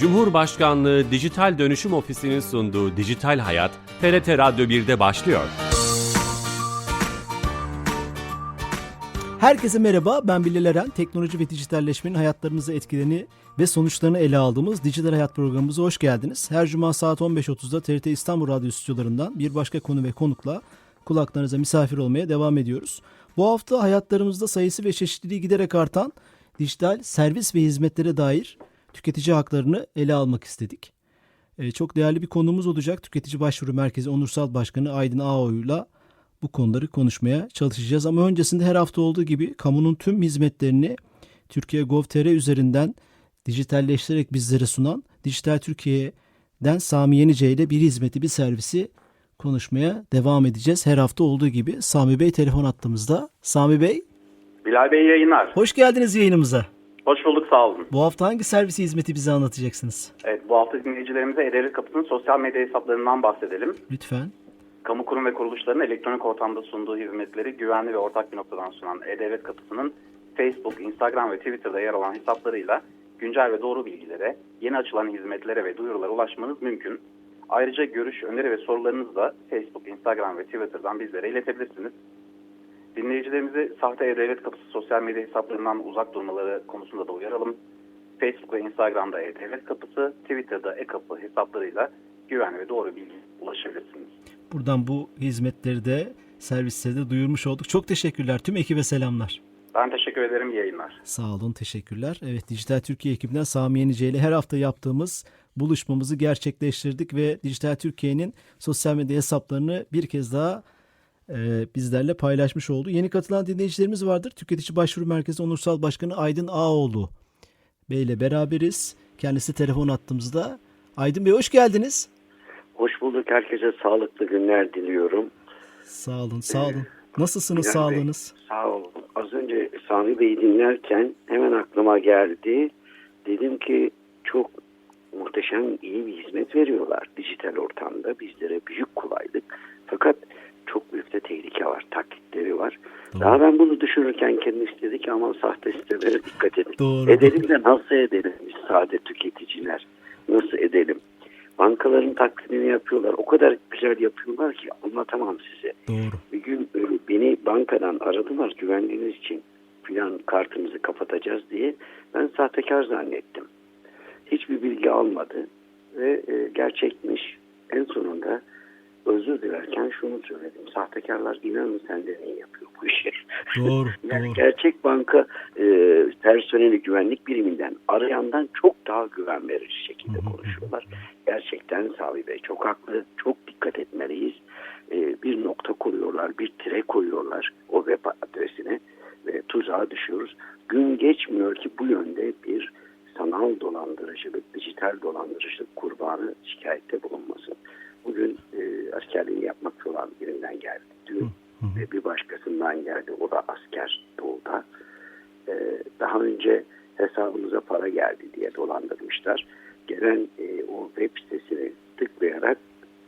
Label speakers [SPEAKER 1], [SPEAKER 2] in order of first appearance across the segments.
[SPEAKER 1] Cumhurbaşkanlığı Dijital Dönüşüm Ofisi'nin sunduğu Dijital Hayat, TRT Radyo 1'de başlıyor.
[SPEAKER 2] Herkese merhaba, ben Bilal Eren. Teknoloji ve dijitalleşmenin hayatlarımıza etkilerini ve sonuçlarını ele aldığımız Dijital Hayat programımıza hoş geldiniz. Her cuma saat 15.30'da TRT İstanbul Radyo stüdyolarından bir başka konu ve konukla kulaklarınıza misafir olmaya devam ediyoruz. Bu hafta hayatlarımızda sayısı ve çeşitliliği giderek artan dijital servis ve hizmetlere dair tüketici haklarını ele almak istedik. Ee, çok değerli bir konuğumuz olacak. Tüketici Başvuru Merkezi Onursal Başkanı Aydın Ağoğlu'yla bu konuları konuşmaya çalışacağız. Ama öncesinde her hafta olduğu gibi kamunun tüm hizmetlerini Türkiye Gov.tr üzerinden dijitalleştirerek bizlere sunan Dijital Türkiye'den Sami Yenice ile bir hizmeti bir servisi konuşmaya devam edeceğiz. Her hafta olduğu gibi Sami Bey telefon attığımızda. Sami Bey
[SPEAKER 3] Bilal Bey yayınlar.
[SPEAKER 2] hoş geldiniz yayınımıza.
[SPEAKER 3] Hoş bulduk sağ olun.
[SPEAKER 2] Bu hafta hangi servisi hizmeti bize anlatacaksınız?
[SPEAKER 3] Evet bu hafta dinleyicilerimize E-Devlet Kapısı'nın sosyal medya hesaplarından bahsedelim.
[SPEAKER 2] Lütfen.
[SPEAKER 3] Kamu kurum ve kuruluşların elektronik ortamda sunduğu hizmetleri güvenli ve ortak bir noktadan sunan E-Devlet Kapısı'nın Facebook, Instagram ve Twitter'da yer alan hesaplarıyla güncel ve doğru bilgilere, yeni açılan hizmetlere ve duyurulara ulaşmanız mümkün. Ayrıca görüş, öneri ve sorularınızı da Facebook, Instagram ve Twitter'dan bizlere iletebilirsiniz. Dinleyicilerimizi sahte E-Devlet Kapısı sosyal medya hesaplarından uzak durmaları konusunda da uyaralım. Facebook ve Instagram'da E-Devlet Kapısı, Twitter'da E-Kapı hesaplarıyla güvenli ve doğru bilgi ulaşabilirsiniz.
[SPEAKER 2] Buradan bu hizmetleri de servisleri de duyurmuş olduk. Çok teşekkürler. Tüm ekibe selamlar.
[SPEAKER 3] Ben teşekkür ederim. İyi yayınlar.
[SPEAKER 2] Sağ olun, teşekkürler. Evet, Dijital Türkiye ekibinden Sami Yenice ile her hafta yaptığımız buluşmamızı gerçekleştirdik ve Dijital Türkiye'nin sosyal medya hesaplarını bir kez daha e, bizlerle paylaşmış oldu. Yeni katılan dinleyicilerimiz vardır. Tüketici Başvuru Merkezi Onursal Başkanı Aydın Ağoğlu Bey ile beraberiz. Kendisi telefon attığımızda. Aydın Bey hoş geldiniz.
[SPEAKER 4] Hoş bulduk. Herkese sağlıklı günler diliyorum.
[SPEAKER 2] Sağ olun, sağ olun. Nasılsınız
[SPEAKER 4] Bilal Bey,
[SPEAKER 2] sağlığınız?
[SPEAKER 4] Sağ olun. Az önce Sami Bey'i dinlerken hemen aklıma geldi. Dedim ki çok muhteşem iyi bir hizmet veriyorlar dijital ortamda. Bizlere büyük kolaylık. Fakat çok büyük de tehlike var. Taklitleri var.
[SPEAKER 2] Doğru.
[SPEAKER 4] Daha ben bunu düşünürken kendim istedik aman sahte sitelere dikkat edin.
[SPEAKER 2] Doğru.
[SPEAKER 4] Edelim de nasıl edelim biz sade tüketiciler? Nasıl edelim? Bankaların taklidini yapıyorlar. O kadar güzel yapıyorlar ki anlatamam size.
[SPEAKER 2] Doğru.
[SPEAKER 4] Bir gün e, beni bankadan aradılar güvenliğiniz için filan kartınızı kapatacağız diye. Ben sahtekar zannettim. Hiçbir bilgi almadı ve e, gerçekmiş. En sonunda özür dilerken şunu söyledim. Sahtekarlar inanın senden iyi yapıyor bu işi.
[SPEAKER 2] Doğru,
[SPEAKER 4] Yani
[SPEAKER 2] doğru.
[SPEAKER 4] gerçek banka e, personeli güvenlik biriminden arayandan çok daha güven verici şekilde konuşuyorlar. Gerçekten Sami Bey çok haklı. Çok dikkat etmeliyiz. E, bir nokta koyuyorlar, bir tire koyuyorlar o web adresine ve tuzağa düşüyoruz. Gün geçmiyor ki bu yönde bir sanal dolandırıcılık, dijital dolandırıcılık kurbanı şikayette bulunmasın. Bugün e, askerliğini yapmakta olan birinden geldi diyor. Ve bir başkasından geldi. O da asker doğuda. E, daha önce hesabınıza para geldi diye dolandırmışlar. Gelen e, o web sitesine tıklayarak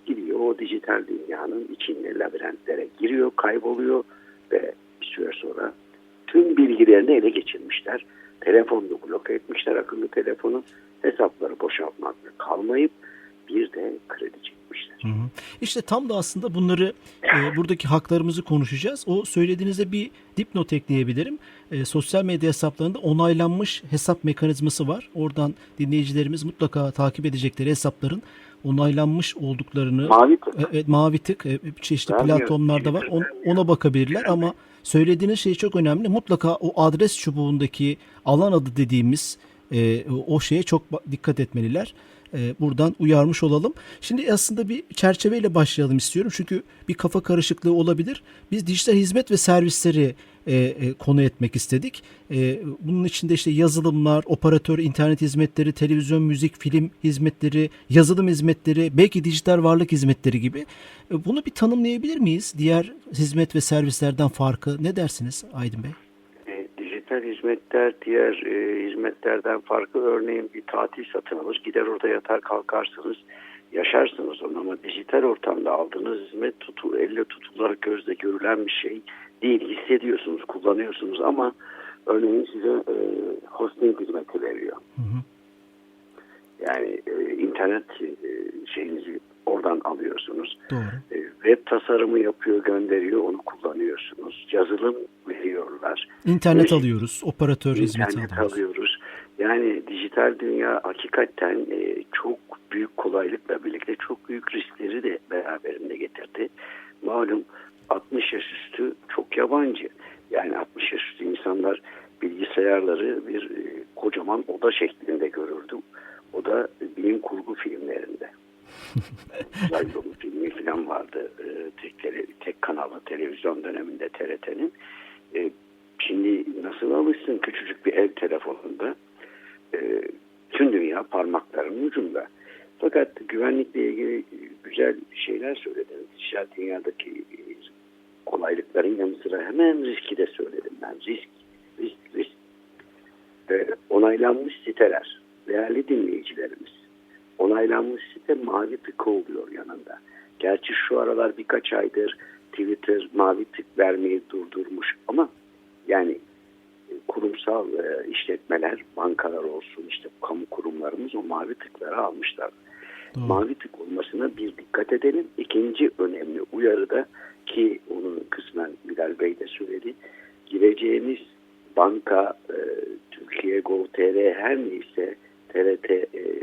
[SPEAKER 4] gidiyor. O dijital dünyanın içinde labirentlere giriyor, kayboluyor ve bir süre sonra tüm bilgilerini ele geçirmişler. Telefonunu bloke etmişler akıllı telefonu. Hesapları boşaltmakla kalmayıp bir de kredi çekmişler.
[SPEAKER 2] Hı hı. İşte tam da aslında bunları e, buradaki haklarımızı konuşacağız. O söylediğinizde bir dipnot ekleyebilirim. E, sosyal medya hesaplarında onaylanmış hesap mekanizması var. Oradan dinleyicilerimiz mutlaka takip edecekleri hesapların onaylanmış olduklarını
[SPEAKER 4] Mavi tık.
[SPEAKER 2] e, evet, mavi tık e, çeşitli
[SPEAKER 4] Vermiyor.
[SPEAKER 2] platformlarda var. On- ona bakabilirler ama söylediğiniz şey çok önemli. Mutlaka o adres çubuğundaki alan adı dediğimiz e, o şeye çok dikkat etmeliler. E, buradan uyarmış olalım. Şimdi aslında bir çerçeveyle başlayalım istiyorum. Çünkü bir kafa karışıklığı olabilir. Biz dijital hizmet ve servisleri e, e, konu etmek istedik. E, bunun içinde işte yazılımlar, operatör, internet hizmetleri, televizyon, müzik, film hizmetleri, yazılım hizmetleri, belki dijital varlık hizmetleri gibi. E, bunu bir tanımlayabilir miyiz? Diğer hizmet ve servislerden farkı ne dersiniz Aydın Bey?
[SPEAKER 4] Dijital hizmetler diğer e, hizmetlerden farkı örneğin bir tatil satın alır gider orada yatar kalkarsınız yaşarsınız onu ama dijital ortamda aldığınız hizmet tutu, elle tutulur gözle görülen bir şey değil hissediyorsunuz kullanıyorsunuz ama örneğin size e, hosting hizmeti veriyor.
[SPEAKER 2] Hı hı.
[SPEAKER 4] Yani e, internet e, şeyinizi oradan alıyorsunuz.
[SPEAKER 2] Doğru.
[SPEAKER 4] E, web tasarımı yapıyor, gönderiyor, onu kullanıyorsunuz. Yazılım veriyorlar.
[SPEAKER 2] İnternet
[SPEAKER 4] Evet.
[SPEAKER 2] alıyoruz. Operatör hizmeti
[SPEAKER 4] İnternet
[SPEAKER 2] alıyoruz.
[SPEAKER 4] alıyoruz. Yani dijital dünya hakikaten e, çok büyük kolaylıkla birlikte çok büyük riskleri de beraberinde getirdi. Malum 60 yaş üstü çok yabancı. Yani 60 yaş üstü insanlar bilgisayarları bir e, kocaman oda şeklinde görürdü. O da bilim kurgu filmlerinde. Uzay yolu filmi falan vardı. E, tek, tek kanalı televizyon döneminde TRT'nin. E, şimdi nasıl alışsın küçücük bir ev telefonunda e, tüm dünya parmaklarının ucunda. Fakat güvenlikle ilgili güzel şeyler söylediniz. Dijital dünyadaki kolaylıkların yanı sıra hemen riski de söyledim ben. Risk, risk, risk. E, onaylanmış siteler, değerli dinleyicilerimiz. Onaylanmış site mavi tık oluyor yanında. Gerçi şu aralar birkaç aydır Twitter mavi tık vermeyi durdurmuş ama yani e, kurumsal e, işletmeler, bankalar olsun işte kamu kurumlarımız o mavi tıkları almışlar.
[SPEAKER 2] Doğru.
[SPEAKER 4] Mavi tık olmasına bir dikkat edelim. İkinci önemli uyarı da ki onu kısmen Bilal Bey de söyledi. Gireceğimiz banka, e, Türkiye Gov.tr her neyse TRT e,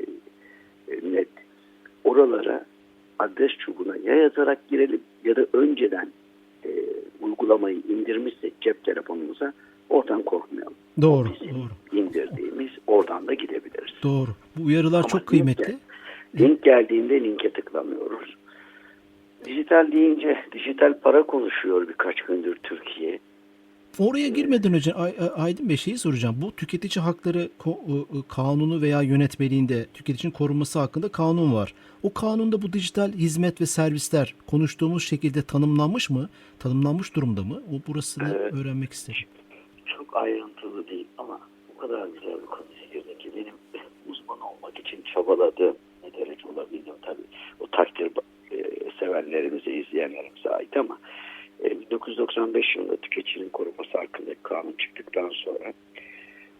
[SPEAKER 4] net oralara adres çubuğuna ya yazarak girelim ya da önceden e, uygulamayı indirmişsek cep telefonumuza oradan korkmayalım.
[SPEAKER 2] Doğru.
[SPEAKER 4] Bizim
[SPEAKER 2] Doğru.
[SPEAKER 4] indirdiğimiz oradan da gidebiliriz.
[SPEAKER 2] Doğru. Bu uyarılar
[SPEAKER 4] Ama
[SPEAKER 2] çok kıymetli.
[SPEAKER 4] Link geldiğinde linke tıklamıyoruz. Dijital deyince dijital para konuşuyor birkaç gündür Türkiye.
[SPEAKER 2] Oraya girmeden önce Ay- Ay- Aydın Bey şeyi soracağım. Bu tüketici hakları kanunu veya yönetmeliğinde tüketicinin korunması hakkında kanun var. O kanunda bu dijital hizmet ve servisler konuştuğumuz şekilde tanımlanmış mı? Tanımlanmış durumda mı? O burasını
[SPEAKER 4] Evet.
[SPEAKER 2] öğrenmek isterim.
[SPEAKER 4] Çok ayrıntılı değil ama o kadar güzel bir konuya girdi ki benim uzman olmak için çabaladığım ne derece olabildim tabii. O takdir e, sevenlerimize, izleyenlerimize ait ama 1995 yılında tüketicinin korunması hakkındaki kanun çıktıktan sonra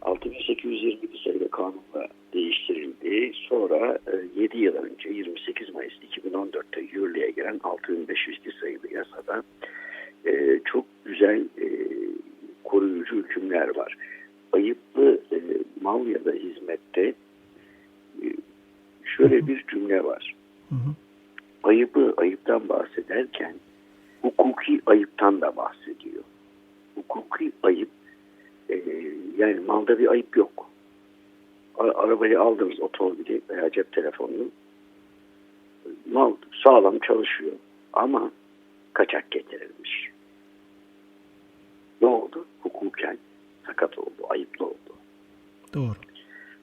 [SPEAKER 4] 6821 sayılı kanunla değiştirildi. Sonra e, 7 yıl önce 28 Mayıs 2014'te yürürlüğe giren 6502 sayılı yasada e, çok güzel e, koruyucu hükümler var. Ayıplı e, mal ya da hizmette e, şöyle bir cümle var. Ayıbı ayıptan bahsederken hukuki ayıptan da bahsediyor. Hukuki ayıp e, yani malda bir ayıp yok. Arabayı aldınız otomobili veya cep telefonunu mal sağlam çalışıyor ama kaçak getirilmiş. Ne oldu? Hukuken sakat oldu, ayıplı oldu.
[SPEAKER 2] Doğru.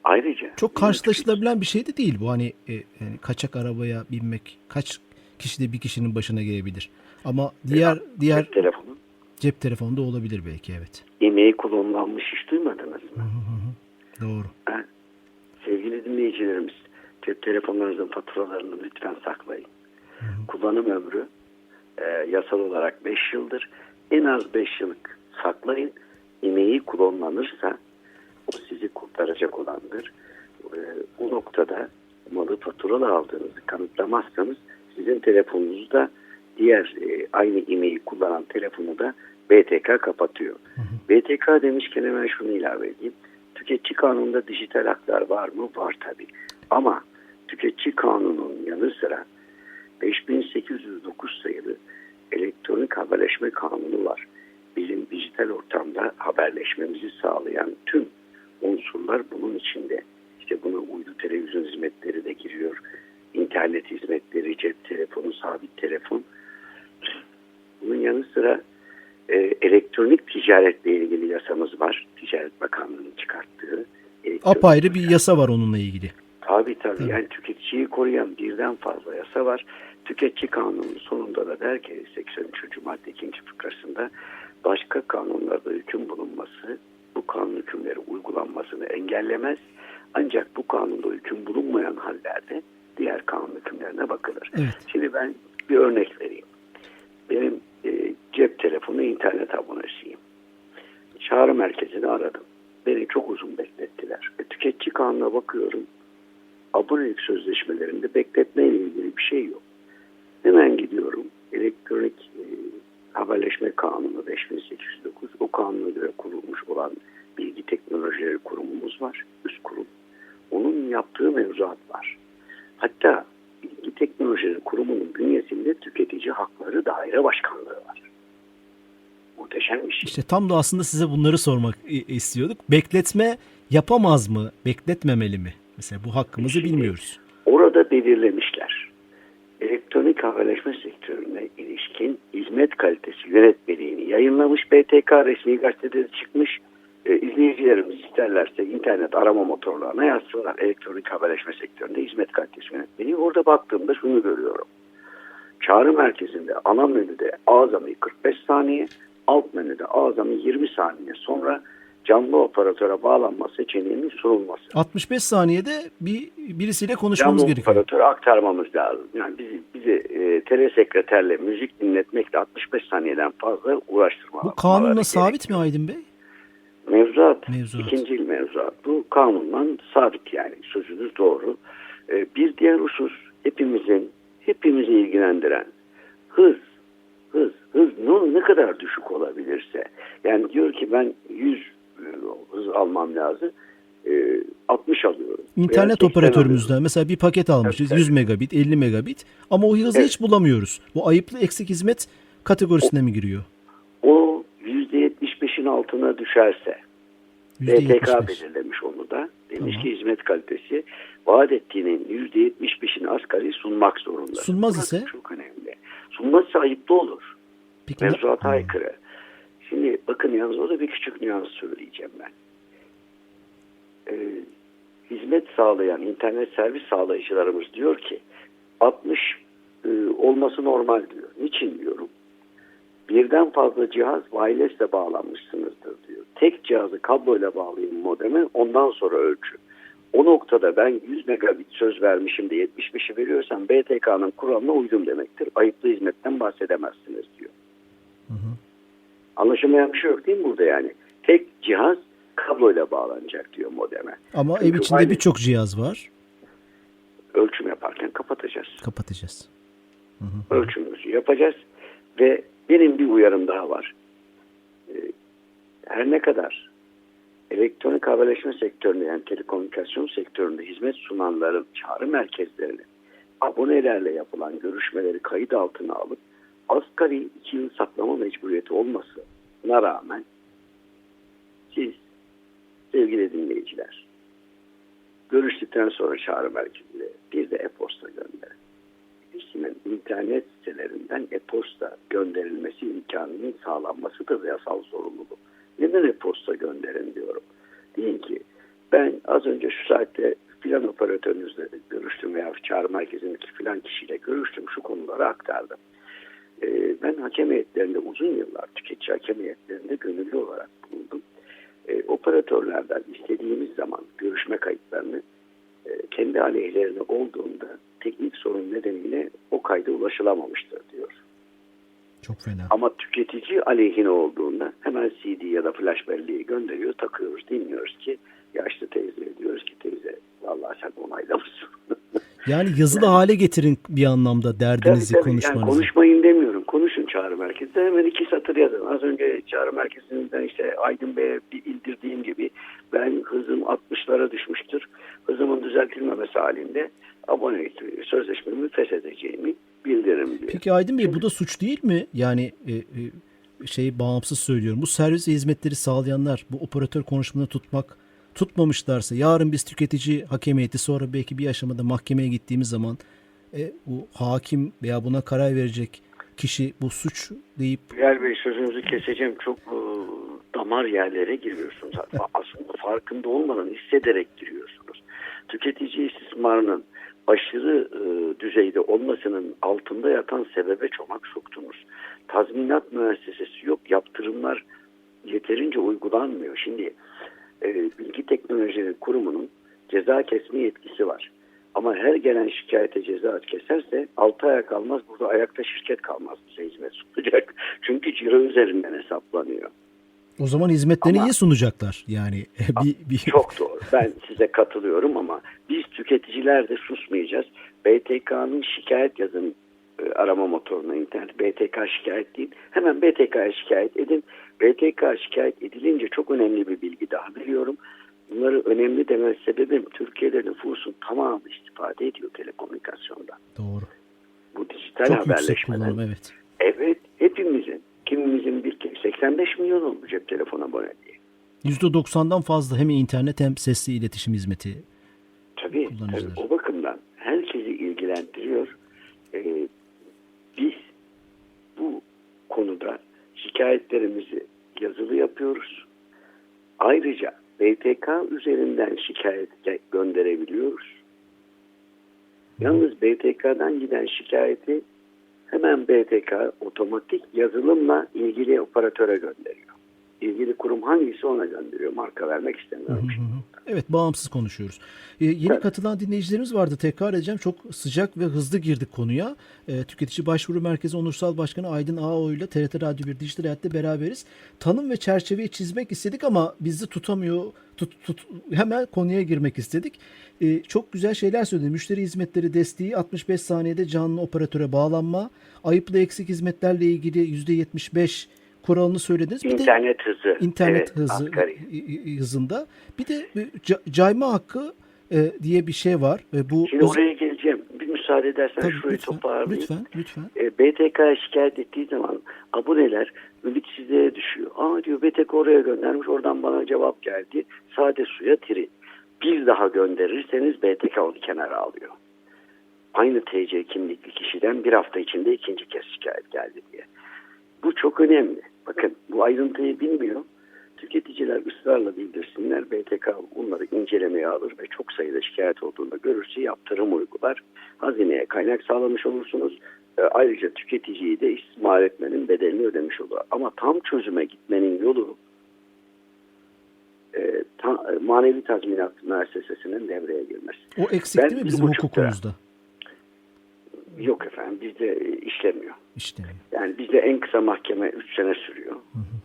[SPEAKER 4] Ayrıca
[SPEAKER 2] Çok karşılaşılabilen bir şey de değil bu. Hani e, yani kaçak arabaya binmek kaç kişi de bir kişinin başına gelebilir. Ama diğer diğer
[SPEAKER 4] cep telefonu
[SPEAKER 2] cep telefonda olabilir belki evet.
[SPEAKER 4] emeği kullanılmış hiç duymadınız mı?
[SPEAKER 2] hı hı. Doğru.
[SPEAKER 4] Ha? Sevgili dinleyicilerimiz cep telefonlarınızın faturalarını lütfen saklayın. Kullanım ömrü e, yasal olarak 5 yıldır. En az 5 yıllık saklayın. Emeği kullanılırsa o sizi kurtaracak olandır. E, o noktada malı faturalı aldığınızı kanıtlamazsanız sizin telefonunuzu da diğer e, aynı emeği kullanan telefonu da BTK kapatıyor. BTK demişken hemen şunu ilave edeyim. Tüketici kanununda dijital haklar var mı? Var tabii. Ama tüketici kanunun yanı sıra 5809 sayılı elektronik haberleşme kanunu var. Bizim dijital ortamda haberleşmemizi sağlayan tüm unsurlar bunun içinde. İşte buna uydu televizyon hizmetleri de giriyor. İnternet hizmetleri, cep telefonu, sabit telefon. Bunun yanı sıra e, elektronik ticaretle ilgili yasamız var. Ticaret Bakanlığı'nın çıkarttığı.
[SPEAKER 2] Apayrı bir yasa var onunla ilgili.
[SPEAKER 4] Tabii tabii.
[SPEAKER 2] Tabii.
[SPEAKER 4] Yani tüketiciyi koruyan birden fazla yasa var. Tüketici kanunun sonunda da der ki 83. madde 2. fıkrasında başka kanunlarda hüküm bulunması bu kanun hükümleri uygulanmasını engellemez. Ancak bu kanunda hüküm bulunmayan hallerde diğer kanun hükümlerine bakılır.
[SPEAKER 2] Evet.
[SPEAKER 4] Şimdi ben bir örnek vereyim. Benim e, cep telefonu internet abonesiyim. Çağrı merkezini aradım. Beni çok uzun beklettiler. E, tüketici kanuna bakıyorum. abonelik sözleşmelerinde bekletme ile ilgili bir şey yok. Hemen gidiyorum. Elektronik e, haberleşme kanunu 5809 o kanuna göre kurulmuş olan bilgi teknolojileri kurumumuz var. Üst kurum. Onun yaptığı mevzuat var. Hatta bilgi teknolojileri kurumunun bünyesinde tüketici hakları daire başkanlığı bir şey.
[SPEAKER 2] İşte tam da aslında size bunları sormak istiyorduk. Bekletme yapamaz mı? Bekletmemeli mi? Mesela bu hakkımızı
[SPEAKER 4] Şimdi-
[SPEAKER 2] bilmiyoruz.
[SPEAKER 4] Orada belirlemişler. Elektronik haberleşme sektörüne ilişkin hizmet kalitesi yönetmeliğini yayınlamış BTK resmi gazetede de çıkmış. E, izleyicilerimiz isterlerse internet arama motorlarına yazsınlar. Elektronik haberleşme sektöründe hizmet kalitesi yönetmeliği. Orada baktığımda şunu görüyorum. Çağrı merkezinde ana menüde azami 45 saniye, alt menüde azami 20 saniye sonra canlı operatöre bağlanma seçeneğinin sunulması.
[SPEAKER 2] 65 saniyede bir birisiyle konuşmamız
[SPEAKER 4] Canlı
[SPEAKER 2] gerekiyor.
[SPEAKER 4] operatöre aktarmamız lazım. Yani bizi, bizi e, telesekreterle müzik dinletmekle 65 saniyeden fazla uğraştırmalar.
[SPEAKER 2] Bu kanunla sabit mi Aydın Bey?
[SPEAKER 4] Mevzuat,
[SPEAKER 2] Mevzuat.
[SPEAKER 4] ikinci il mevzuat. Bu kanundan sabit yani sözünüz doğru. E, bir diğer husus hepimizin, hepimizi ilgilendiren hız, hız, hız ne, kadar düşük olabilirse. Yani diyor ki ben 100 e, hız almam lazım. E, 60 alıyorum. Veya
[SPEAKER 2] İnternet
[SPEAKER 4] 80
[SPEAKER 2] operatörümüzden mesela bir paket almışız
[SPEAKER 4] Evet,
[SPEAKER 2] 100 megabit 50 megabit ama o hızı
[SPEAKER 4] Evet.
[SPEAKER 2] hiç bulamıyoruz. Bu ayıplı eksik hizmet kategorisine mi giriyor?
[SPEAKER 4] O %75'in altına düşerse BTK
[SPEAKER 2] %75.
[SPEAKER 4] belirlemiş onu da. Demiş
[SPEAKER 2] Tamam.
[SPEAKER 4] ki hizmet kalitesi vaat ettiğinin %75'ini asgari sunmak zorunda.
[SPEAKER 2] Sunmaz
[SPEAKER 4] Burası
[SPEAKER 2] ise?
[SPEAKER 4] Çok önemli. Sunmazsa ayıplı olur.
[SPEAKER 2] Peki
[SPEAKER 4] Mevzuata
[SPEAKER 2] Hmm.
[SPEAKER 4] aykırı. Şimdi bakın yalnız orada bir küçük nüans söyleyeceğim ben. Ee, hizmet sağlayan internet servis sağlayıcılarımız diyor ki 60 e, olması normal diyor. Niçin diyorum? Birden fazla cihaz wireless'le bağlanmışsınızdır diyor. Tek cihazı kabloyla bağlayın modeme ondan sonra ölçü. O noktada ben 100 megabit söz vermişim de 75'i veriyorsam BTK'nın kuralına uydum demektir. Ayıplı hizmetten bahsedemezsiniz diyor.
[SPEAKER 2] Hı hı.
[SPEAKER 4] Anlaşılmayan bir şey yok değil mi burada yani? Tek cihaz kabloyla bağlanacak diyor modeme.
[SPEAKER 2] Ama ev
[SPEAKER 4] Çünkü
[SPEAKER 2] içinde
[SPEAKER 4] aynı-
[SPEAKER 2] birçok cihaz var.
[SPEAKER 4] Ölçüm yaparken kapatacağız.
[SPEAKER 2] Kapatacağız.
[SPEAKER 4] Ölçümümüzü yapacağız ve benim bir uyarım daha var. Ee, Her ne kadar elektronik haberleşme sektöründe yani telekomünikasyon sektöründe hizmet sunanların çağrı merkezlerini abonelerle yapılan görüşmeleri kayıt altına alıp asgari iki yıl saklama mecburiyeti olmasına rağmen siz sevgili dinleyiciler görüştükten sonra çağrı merkezine bir de e-posta gönderin. Birisinin internet sitelerinden e-posta gönderilmesi imkanının sağlanmasıdır yasal sorumluluk. Neden e-posta gönderin diyorum. Deyin ki ben az önce şu saatte filan operatörünüzle görüştüm veya çağrı merkezindeki filan kişiyle görüştüm şu konuları aktardım. Ee, ben hakem heyetlerinde uzun yıllar tüketici hakem heyetlerinde gönüllü olarak bulundum. Ee, operatörlerden istediğimiz zaman görüşme kayıtlarını e, kendi aleyhlerine olduğunda teknik sorun nedeniyle o kayda ulaşılamamıştır diyor.
[SPEAKER 2] Çok fena.
[SPEAKER 4] Ama tüketici aleyhine olduğunda hemen CD ya da flash belleği gönderiyor, takıyoruz, dinliyoruz ki yaşlı teyze diyoruz ki teyze vallahi sen onaylamışsın.
[SPEAKER 2] Yani yazılı hale getirin bir anlamda derdinizi,
[SPEAKER 4] Tabii, tabii. Yani
[SPEAKER 2] konuşmanızı.
[SPEAKER 4] konuşmayın demiyorum. Konuşun çağrı merkezinde. Hemen iki satır yazın. Az önce çağrı merkezinden işte Aydın Bey'e bildirdiğim gibi ben hızım 60'lara düşmüştür. Hızımın düzeltilmemesi halinde abone sözleşmemi feshedeceğimi bildiririm diyor.
[SPEAKER 2] Peki Aydın Bey bu da suç değil mi? Yani e, e, şey bağımsız söylüyorum. Bu servis hizmetleri sağlayanlar bu operatör konuşmalarını tutmak tutmamışlarsa yarın biz tüketici hakemiyeti sonra belki bir aşamada mahkemeye gittiğimiz zaman e, bu hakim veya buna karar verecek kişi bu suç deyip
[SPEAKER 4] Bilal Bey sözünüzü keseceğim. Çok e, damar yerlere giriyorsunuz. Aslında farkında olmadan hissederek giriyorsunuz. Tüketici istismarının aşırı e, düzeyde olmasının altında yatan sebebe çomak soktunuz. Tazminat müessesesi yok. Yaptırımlar yeterince uygulanmıyor. Şimdi e, Bilgi Teknolojileri Kurumu'nun ceza kesme yetkisi var. Ama her gelen şikayete ceza keserse 6 aya kalmaz burada ayakta şirket kalmaz bize hizmet sunacak. Çünkü ciro üzerinden hesaplanıyor.
[SPEAKER 2] o zaman hizmetlerini
[SPEAKER 4] Ama-
[SPEAKER 2] iyi sunacaklar. Yani bir, bir
[SPEAKER 4] Çok doğru. Doğru. Ben size katılıyorum ama biz tüketiciler de susmayacağız. BTK'nın şikayet yazın e, arama motoruna internet BTK şikayet değil. Hemen BTK'ya şikayet edin. BTK şikayet edilince çok önemli bir bilgi daha veriyorum. Bunları önemli deme sebebim Türkiye'de nüfusun tamamı istifade ediyor telekomünikasyondan.
[SPEAKER 2] Doğru.
[SPEAKER 4] Bu dijital
[SPEAKER 2] Çok
[SPEAKER 4] haberleşmeden.
[SPEAKER 2] kullanım evet.
[SPEAKER 4] Evet hepimizin. Kimimizin bir 85 milyon oldu cep telefonu aboneliği.
[SPEAKER 2] %90'dan fazla hem internet hem sesli iletişim hizmeti.
[SPEAKER 4] Tabii, tabii o bakımdan herkesi ilgilendiriyor. Ee, biz bu konuda şikayetlerimizi yazılı yapıyoruz. Ayrıca BTK üzerinden şikayet gönderebiliyoruz. Yalnız BTK'dan giden şikayeti hemen BTK otomatik yazılımla ilgili operatöre gönderiyor. İlgili kurum hangisi ona gönderiyor. Marka vermek istemiyorum.
[SPEAKER 2] Hı hı. Evet bağımsız konuşuyoruz. Ee, yeni
[SPEAKER 4] Evet.
[SPEAKER 2] katılan dinleyicilerimiz vardı. Tekrar edeceğim. Çok sıcak ve hızlı girdik konuya. Ee, Tüketici Başvuru Merkezi Onursal Başkanı Aydın Ağoğlu ile TRT Radyo 1 Dijital Hayat'ta beraberiz. Tanım ve çerçeveyi çizmek istedik ama bizi tutamıyor. Tut, tut, hemen konuya girmek istedik. Ee, çok güzel şeyler söyledi. Müşteri hizmetleri desteği 65 saniyede canlı operatöre bağlanma. Ayıplı eksik hizmetlerle ilgili %75 kuralını söylediniz. Bir de
[SPEAKER 4] İnternet hızı.
[SPEAKER 2] internet
[SPEAKER 4] Evet,
[SPEAKER 2] hızı
[SPEAKER 4] asgari.
[SPEAKER 2] hızında. Bir de e, ca- cayma hakkı e, diye bir şey var. E, bu
[SPEAKER 4] Şimdi oraya geleceğim. Bir müsaade edersen
[SPEAKER 2] Tabii,
[SPEAKER 4] şurayı
[SPEAKER 2] lütfen,
[SPEAKER 4] toparlayayım.
[SPEAKER 2] lütfen, lütfen.
[SPEAKER 4] E, BTK'ya şikayet ettiği zaman aboneler ümitsizliğe düşüyor. Aa diyor BTK oraya göndermiş oradan bana cevap geldi. Sade suya tiri. Bir daha gönderirseniz BTK onu kenara alıyor. Aynı TC kimlikli kişiden bir hafta içinde ikinci kez şikayet geldi diye. Bu çok önemli. Bakın bu ayrıntıyı bilmiyor. Tüketiciler ısrarla bildirsinler. BTK bunları incelemeye alır ve çok sayıda şikayet olduğunda görürse yaptırım uygular. Hazineye kaynak sağlamış olursunuz. E, ayrıca tüketiciyi de istismar etmenin bedelini ödemiş olur. Ama tam çözüme gitmenin yolu e, ta- e, manevi tazminat müessesesinin devreye girmesi.
[SPEAKER 2] O eksik
[SPEAKER 4] Ben
[SPEAKER 2] mi bizim
[SPEAKER 4] buçuk lira. Yok efendim bizde e, işlemiyor.
[SPEAKER 2] İşte.
[SPEAKER 4] Yani bizde en kısa mahkeme 3 sene sürüyor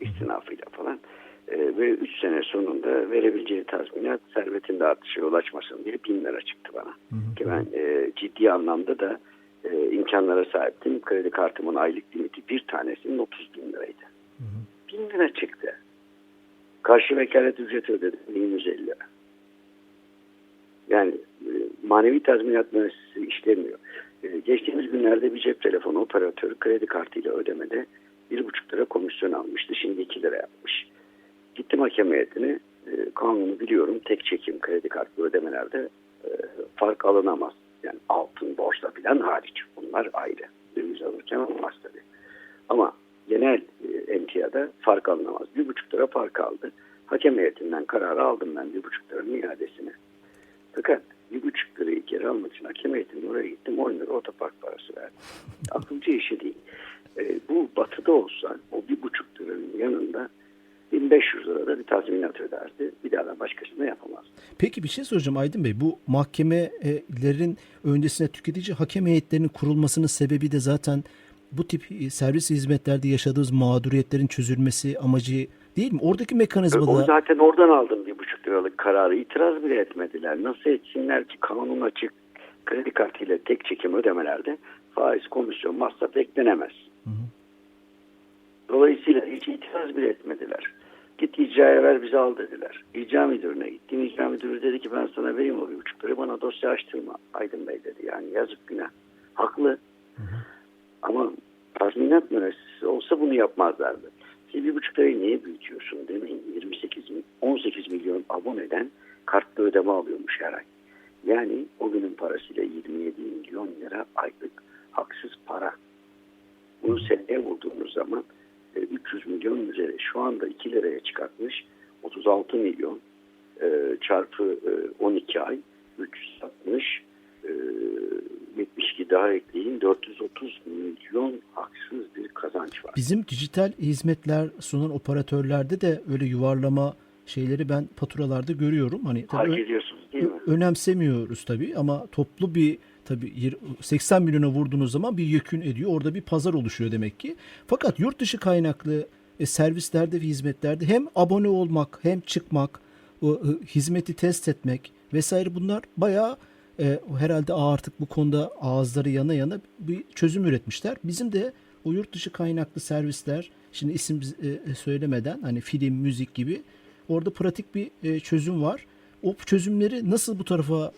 [SPEAKER 4] istinafıyla falan. Ee, ve 3 sene sonunda verebileceği tazminat servetinde artışa yol açmasın diye bin lira çıktı bana. Ki ben e, ciddi anlamda da e, imkanlara sahiptim. Kredi kartımın aylık limiti bir tanesinin 30 bin liraydı. Bin lira çıktı. Karşı vekalet ücreti ödedim 1150 lira. Yani e, manevi tazminat müessesesi işlemiyor. E, geçtiğimiz günlerde bir cep telefonu operatörü kredi kartıyla ödemede bir buçuk lira komisyon almıştı. Şimdi iki lira yapmış. Gittim hakem heyetine. E, kanunu biliyorum. Tek çekim kredi kartlı ödemelerde e, fark alınamaz. Yani altın, borsa falan hariç. Bunlar ayrı. Döviz alırken olmaz tabii. Ama genel emtiyada fark alınamaz. Bir buçuk lira fark aldı. Hakem heyetinden kararı aldım ben bir buçuk liranın iadesini. Fakat bir buçuk lirayı geri almak için hakem heyetinin oraya gittim 10 lira otopark parası verdim. Akılcı işi değil. E, bu batıda olsa o bir buçuk liranın yanında 1500 lirada bir tazminat öderdi. Bir daha da başkasına yapamaz.
[SPEAKER 2] Peki bir şey soracağım Aydın Bey. Bu mahkemelerin öncesine tüketici hakem heyetlerinin kurulmasının sebebi de zaten bu tip e, servis hizmetlerde yaşadığımız mağduriyetlerin çözülmesi amacı değil mi? Oradaki
[SPEAKER 4] O
[SPEAKER 2] mekanizmada
[SPEAKER 4] zaten oradan aldım liralık kararı. İtiraz bile etmediler. Nasıl etsinler ki kanun açık kredi kartıyla tek çekim ödemelerde faiz, komisyon, masraf eklenemez. Dolayısıyla hiç itiraz bile etmediler. Git icraya ver bizi al dediler. İcra müdürüne gittim. İcra müdürü dedi ki ben sana vereyim o bir buçuk lirayı bana dosya açtırma. Aydın Bey dedi. Yani yazık günah. Haklı. Ama tazminat müessesesi olsa bunu yapmazlardı. Siz bir buçuk lirayı niye büyütüyorsun demeyin. 28 mi- 18 milyon aboneden kartlı ödeme alıyormuş her ay. Yani o günün parasıyla 27 milyon lira aylık haksız para. Bunu seneye vurduğumuz zaman e, 300 milyon üzeri şu anda 2 liraya çıkartmış 36 milyon e, çarpı e, 12 ay 360 e, 72 daha ekleyin 430 milyon haksız bir kazanç var.
[SPEAKER 2] bizim dijital hizmetler sunan operatörlerde de öyle yuvarlama şeyleri ben faturalarda görüyorum. Hani
[SPEAKER 4] Fark ediyorsunuz değil mi?
[SPEAKER 2] Önemsemiyoruz tabii ama toplu bir tabii yir- 80 milyona vurduğunuz zaman bir yükün ediyor. Orada bir pazar oluşuyor demek ki. Fakat yurt dışı kaynaklı e, servislerde ve hizmetlerde hem abone olmak hem çıkmak o, hizmeti test etmek vesaire bunlar bayağı e, herhalde artık bu konuda ağızları yana yana bir çözüm üretmişler. Bizim de o yurt dışı kaynaklı servisler şimdi isim e, söylemeden hani film, müzik gibi orada pratik bir e, çözüm var. O çözümleri nasıl bu tarafa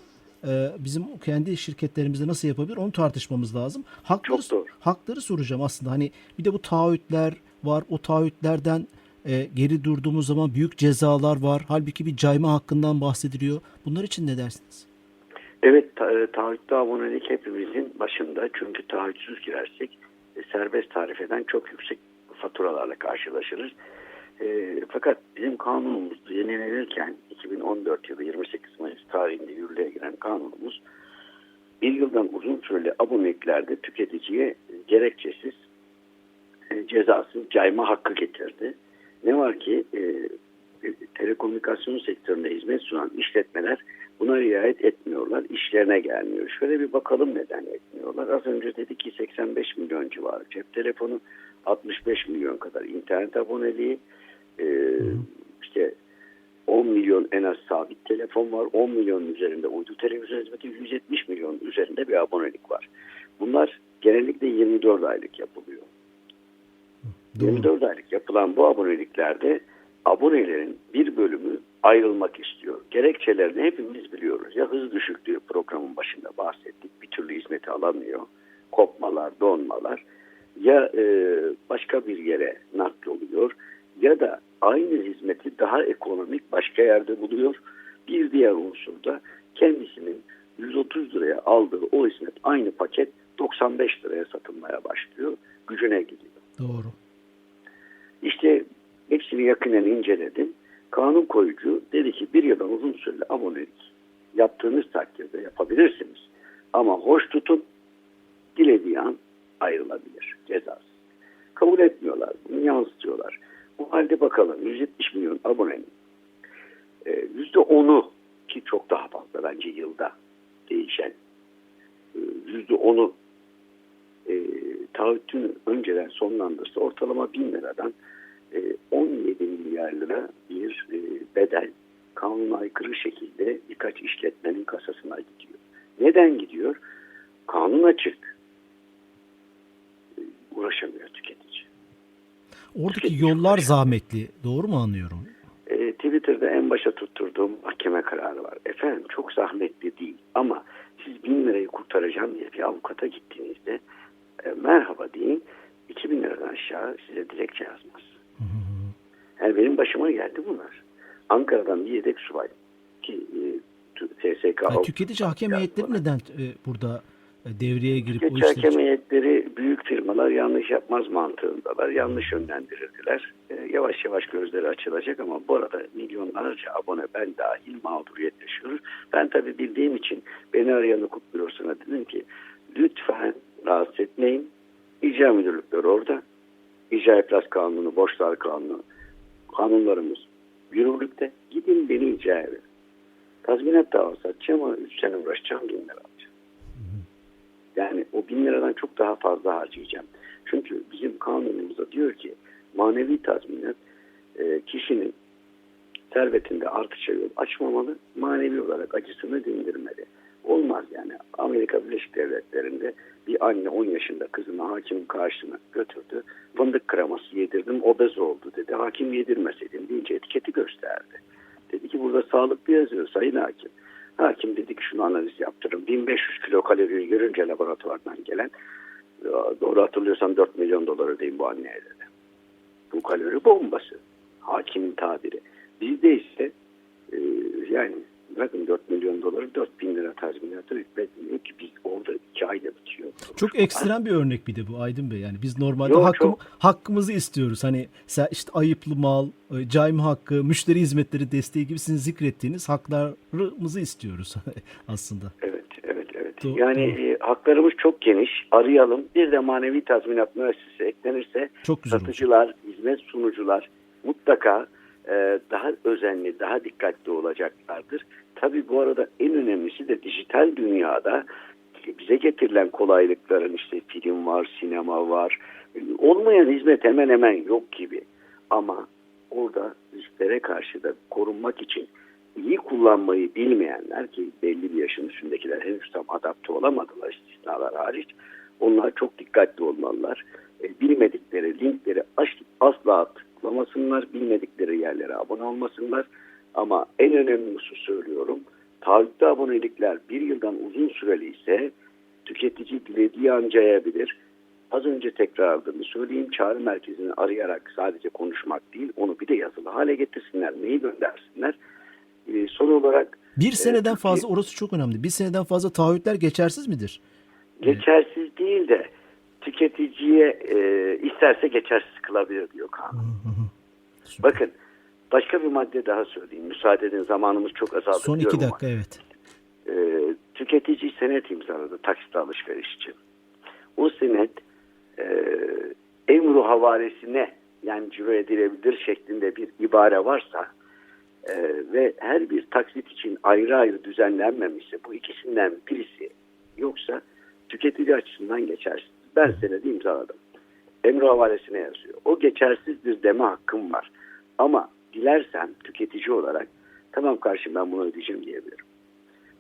[SPEAKER 2] e, bizim kendi şirketlerimizde nasıl yapabilir onu tartışmamız lazım. Hakları,
[SPEAKER 4] Çok doğru.
[SPEAKER 2] hakları soracağım aslında. Hani bir de bu taahhütler var. O taahhütlerden e, geri durduğumuz zaman büyük cezalar var. Halbuki bir cayma hakkından bahsediliyor. Bunlar için ne dersiniz?
[SPEAKER 4] Evet, ta, e, abonelik hepimizin başında. Çünkü taahhütsüz girersek e, serbest tarifeden çok yüksek faturalarla karşılaşırız. E, fakat bizim kanunumuz yenilenirken 2014 yılı 28 Mayıs tarihinde yürürlüğe giren kanunumuz bir yıldan uzun süreli aboneliklerde tüketiciye gerekçesiz cezasız cayma hakkı getirdi. Ne var ki telekomünikasyon sektöründe hizmet sunan işletmeler buna riayet etmiyorlar. İşlerine gelmiyor. Şöyle bir bakalım neden etmiyorlar. Az önce dedik ki 85 milyon civarı cep telefonu, 65 milyon kadar internet aboneliği, e, işte 10 milyon en az sabit telefon var. 10 milyonun üzerinde uydu televizyon hizmeti, 170 milyon üzerinde bir abonelik var. Bunlar genellikle 24 aylık yapılıyor. 24 aylık yapılan bu aboneliklerde abonelerin bir bölümü ayrılmak istiyor. Gerekçelerini hepimiz biliyoruz. Ya hız düşüklüğü programın başında bahsettik. Bir türlü hizmeti alamıyor. Kopmalar, donmalar. Ya e, başka bir yere nakloluyor ya da aynı hizmeti daha ekonomik başka yerde buluyor. Bir diğer unsur da kendisinin 130 liraya aldığı o hizmet aynı paket 95 liraya satılmaya başlıyor. Gücüne gidiyor.
[SPEAKER 2] Doğru.
[SPEAKER 4] İşte hepsini yakinen inceledim. Kanun koyucu dedi ki bir yıldan uzun süreli abonelik yaptığınız takdirde yapabilirsiniz. Ama hoş tutun dilediği an ayrılabilir cezası. Kabul etmiyorlar. Bunu yansıtıyorlar. Bu halde bakalım 170 milyon abonenin e, %10'u ki çok daha fazla bence yılda değişen e, %10'u e, taahhütünü önceden sonlandırsa ortalama 1000 liradan e, 17 milyar lira bir e, bedel kanuna aykırı şekilde birkaç işletmenin kasasına gidiyor. Neden gidiyor? Kanun açık. E, uğraşamıyor tüketici.
[SPEAKER 2] Oradaki
[SPEAKER 4] Tüketici
[SPEAKER 2] yollar
[SPEAKER 4] uğraşamıyor.
[SPEAKER 2] zahmetli. Doğru mu anlıyorum?
[SPEAKER 4] E, Twitter'da en başa tutturduğum mahkeme kararı var. Efendim çok zahmetli değil ama siz bin lirayı kurtaracağım diye bir avukata gittiğinizde e, merhaba deyin 2000 liradan aşağı size dilekçe yazmaz. Yani benim başıma geldi bunlar. Ankara'dan bir yedek subay ki e, TSK
[SPEAKER 2] Yani tüketici hakem heyetleri neden e, burada e, devreye girip o
[SPEAKER 4] Tüketici
[SPEAKER 2] işleri...
[SPEAKER 4] hakem heyetleri büyük firmalar yanlış yapmaz mantığındalar. Yanlış yönlendirildiler. Ee, yavaş yavaş gözleri açılacak ama bu arada milyonlarca abone ben dahil mağduriyet yaşıyoruz. Ben tabii bildiğim için beni arayan hukuk bürosuna dedim ki lütfen rahatsız etmeyin. İcra müdürlükleri orada. İcra iflas kanunu, borçlar kanunu, kanunlarımız yürürlükte. Gidin beni icra edin. Tazminat davası açacağım ama 3 sene uğraşacağım bin lira alacağım. Yani o bin liradan çok daha fazla harcayacağım. Çünkü bizim kanunumuzda diyor ki manevi tazminat e, kişinin servetinde artışa yol açmamalı, manevi olarak acısını dindirmeli. Olmaz yani. Amerika Birleşik Devletleri'nde bir anne 10 yaşında kızını hakimin karşısına götürdü. Fındık kreması yedirdim, obez oldu dedi. Hakim yedirmeseydin deyince etiketi gösterdi. Dedi ki burada sağlıklı yazıyor sayın hakim. Hakim dedi ki şunu analiz yaptırın. 1500 kilo kalori görünce laboratuvardan gelen doğru hatırlıyorsam 4 milyon dolar ödeyin bu anneye dedi. Bu kalori bombası. Hakimin tabiri. Bizde ise e, yani bakın 4 milyon doları 4 bin lira tazminatı hükmetmiyor ki biz orada 2 ayda bitiyor.
[SPEAKER 2] Çok ekstrem bir örnek bir de bu Aydın Bey. Yani biz normalde
[SPEAKER 4] Yok,
[SPEAKER 2] hakkım,
[SPEAKER 4] çok.
[SPEAKER 2] hakkımızı istiyoruz. Hani işte ayıplı mal, e, cayma hakkı, müşteri hizmetleri desteği gibi sizin zikrettiğiniz haklarımızı istiyoruz aslında.
[SPEAKER 4] Evet, evet, evet.
[SPEAKER 2] Do-
[SPEAKER 4] yani
[SPEAKER 2] doğru.
[SPEAKER 4] e, haklarımız çok geniş. Arayalım. Bir de manevi tazminat müessesesi eklenirse
[SPEAKER 2] Çok güzel olacak.
[SPEAKER 4] satıcılar, hizmet sunucular mutlaka e, daha özenli, daha dikkatli olacaklardır. Tabii bu arada en önemlisi de dijital dünyada bize getirilen kolaylıkların işte film var, sinema var. Olmayan hizmet hemen hemen yok gibi. Ama orada risklere karşı da korunmak için iyi kullanmayı bilmeyenler ki belli bir yaşın üstündekiler henüz tam adapte olamadılar istisnalar hariç. Onlar çok dikkatli olmalılar. E, bilmedikleri linkleri asla tıklamasınlar. Bilmedikleri yerlere abone olmasınlar. Ama en önemlisi söylüyorum. Taahhütlü abonelikler bir yıldan uzun süreli ise tüketici dilediği an cayabilir. Az önce tekrarladığımı söyleyeyim. Çağrı merkezini arayarak sadece konuşmak değil, onu bir de yazılı hale getirsinler, mail göndersinler. Ee, son olarak
[SPEAKER 2] Bir seneden
[SPEAKER 4] Türkiye-
[SPEAKER 2] fazla orası çok önemli. Bir seneden fazla taahhütler geçersiz midir?
[SPEAKER 4] geçersiz değil de tüketiciye e, isterse geçersiz kılabilir diyor kanun. Bakın başka bir madde daha söyleyeyim. Müsaade edin zamanımız çok azaldı.
[SPEAKER 2] Son iki
[SPEAKER 4] diyorum ama.
[SPEAKER 2] dakika evet.
[SPEAKER 4] e, tüketici senet imzaladı taksit alışveriş için. O senet e, emru havaresine yani ciro edilebilir şeklinde bir ibare varsa e, ve her bir taksit için ayrı ayrı düzenlenmemişse bu ikisinden birisi yoksa tüketici açısından geçersiz. Ben senedi imzaladım. Emru havaresine yazıyor. O geçersizdir deme hakkım var. Ama dilersem tüketici olarak tamam karşım ben bunu ödeyeceğim diyebilirim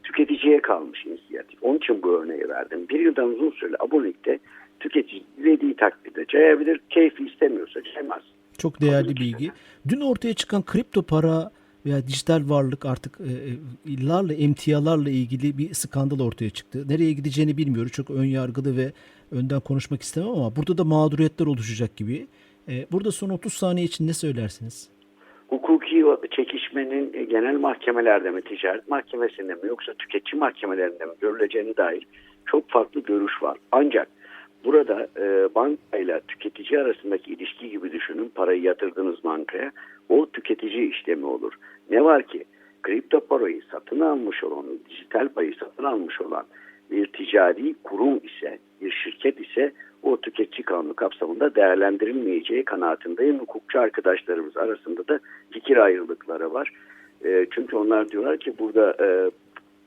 [SPEAKER 4] tüketiciye kalmış inisiyatif. Onun için bu örneği verdim. Bir yıldan uzun süreli abonelikte tüketici dilediği takdirde cayabilir. Keyfi istemiyorsa caymaz.
[SPEAKER 2] Çok değerli
[SPEAKER 4] Kabul
[SPEAKER 2] bilgi. Dün ortaya çıkan kripto para veya dijital varlık artık e, e, illarla, emtialarla ilgili bir skandal ortaya çıktı. Nereye gideceğini bilmiyoruz. Çok ön yargılı ve önden konuşmak istemem ama burada da mağduriyetler oluşacak gibi. E, burada son 30 saniye için ne söylersiniz?
[SPEAKER 4] Hukuki çekişmenin e, genel mahkemelerde mi, ticaret mahkemesinde mi yoksa tüketici mahkemelerinde mi görüleceğine dair çok farklı görüş var. Ancak burada e, bankayla tüketici arasındaki ilişki gibi düşünün. Parayı yatırdınız bankaya. O tüketici işlemi olur. Ne var ki kripto parayı satın almış olan, dijital parayı satın almış olan bir ticari kurum ise, bir şirket ise o tüketici kanunu kapsamında değerlendirilmeyeceği kanaatindeyim. Hukukçu arkadaşlarımız arasında da fikir ayrılıkları var. E, çünkü onlar diyorlar ki burada e,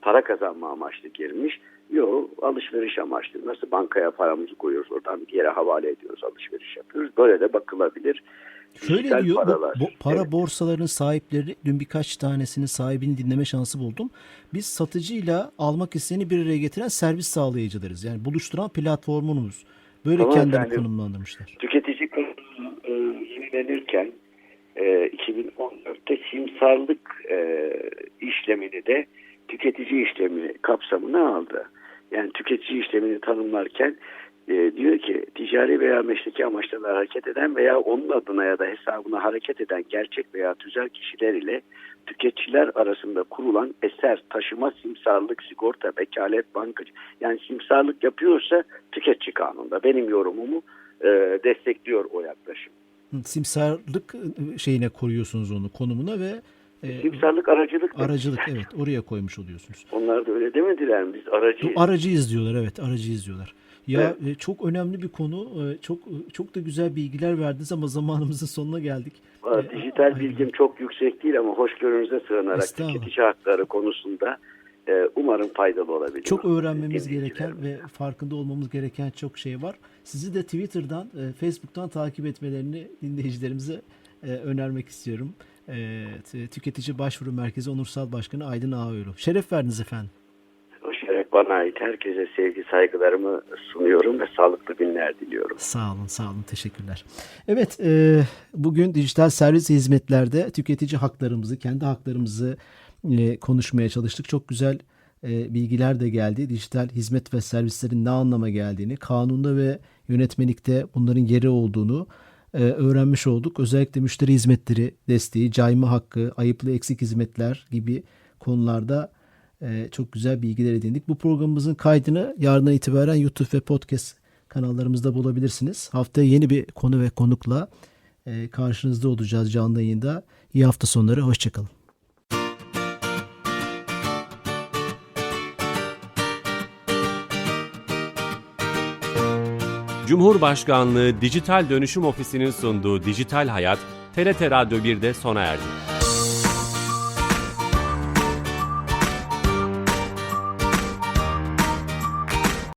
[SPEAKER 4] para kazanma amaçlı girmiş. Yok alışveriş amaçlı. Nasıl bankaya paramızı koyuyoruz oradan bir yere havale ediyoruz alışveriş yapıyoruz. Böyle de bakılabilir.
[SPEAKER 2] Şöyle diyor, bu,
[SPEAKER 4] paralar.
[SPEAKER 2] bu para
[SPEAKER 4] Evet.
[SPEAKER 2] borsalarının sahipleri dün birkaç tanesinin sahibini dinleme şansı buldum. Biz satıcıyla almak isteyeni bir araya getiren servis sağlayıcılarız. Yani buluşturan platformunuz. Böyle
[SPEAKER 4] Tamam
[SPEAKER 2] kendilerini
[SPEAKER 4] efendim.
[SPEAKER 2] konumlandırmışlar.
[SPEAKER 4] Tüketici kanunu e, yenilenirken e, 2014'te simsarlık e, işlemini de tüketici işlemi kapsamına aldı. Yani tüketici işlemini tanımlarken e, diyor ki ticari veya mesleki amaçlarla hareket eden veya onun adına ya da hesabına hareket eden gerçek veya tüzel kişiler ile tüketiciler arasında kurulan eser, taşıma, simsarlık, sigorta, vekalet, bankacı yani simsarlık yapıyorsa tüketici kanunda benim yorumumu e, destekliyor o yaklaşım.
[SPEAKER 2] Simsarlık e, şeyine koruyorsunuz onu konumuna ve e,
[SPEAKER 4] Simsarlık aracılık
[SPEAKER 2] aracılık evet oraya koymuş oluyorsunuz.
[SPEAKER 4] Onlar da öyle demediler mi? Biz aracı.
[SPEAKER 2] Aracıyız diyorlar evet aracıyız diyorlar. Ya
[SPEAKER 4] Evet.
[SPEAKER 2] e, çok önemli bir konu. e, Çok çok da güzel bilgiler verdiniz ama zamanımızın sonuna geldik. E,
[SPEAKER 4] Dijital
[SPEAKER 2] aynen.
[SPEAKER 4] bilgim çok yüksek değil ama hoşgörünüze sığınarak tüketici hakları konusunda e, umarım faydalı olabilir.
[SPEAKER 2] Çok öğrenmemiz
[SPEAKER 4] Dinleyicilerime.
[SPEAKER 2] gereken ve farkında olmamız gereken çok şey var. Sizi de Twitter'dan, e, Facebook'tan takip etmelerini dinleyicilerimize e, önermek istiyorum. E, Tüketici Başvuru Merkezi Onursal Başkanı Aydın Ağoğlu. Şeref verdiniz efendim.
[SPEAKER 4] Bana ait. Herkese sevgi saygılarımı sunuyorum ve sağlıklı günler diliyorum.
[SPEAKER 2] Sağ olun, sağ olun. Teşekkürler. Evet, e, bugün dijital servis hizmetlerde tüketici haklarımızı, kendi haklarımızı e, konuşmaya çalıştık. Çok güzel e, bilgiler de geldi. Dijital hizmet ve servislerin ne anlama geldiğini, kanunda ve yönetmelikte bunların yeri olduğunu e, öğrenmiş olduk. Özellikle müşteri hizmetleri desteği, cayma hakkı, ayıplı eksik hizmetler gibi konularda e, çok güzel bilgiler edindik. Bu programımızın kaydını yarından itibaren YouTube ve podcast kanallarımızda bulabilirsiniz. Haftaya yeni bir konu ve konukla e, karşınızda olacağız canlı yayında. İyi hafta sonları, hoşçakalın.
[SPEAKER 1] Cumhurbaşkanlığı Dijital Dönüşüm Ofisi'nin sunduğu Dijital Hayat, TRT Radyo 1'de sona erdi.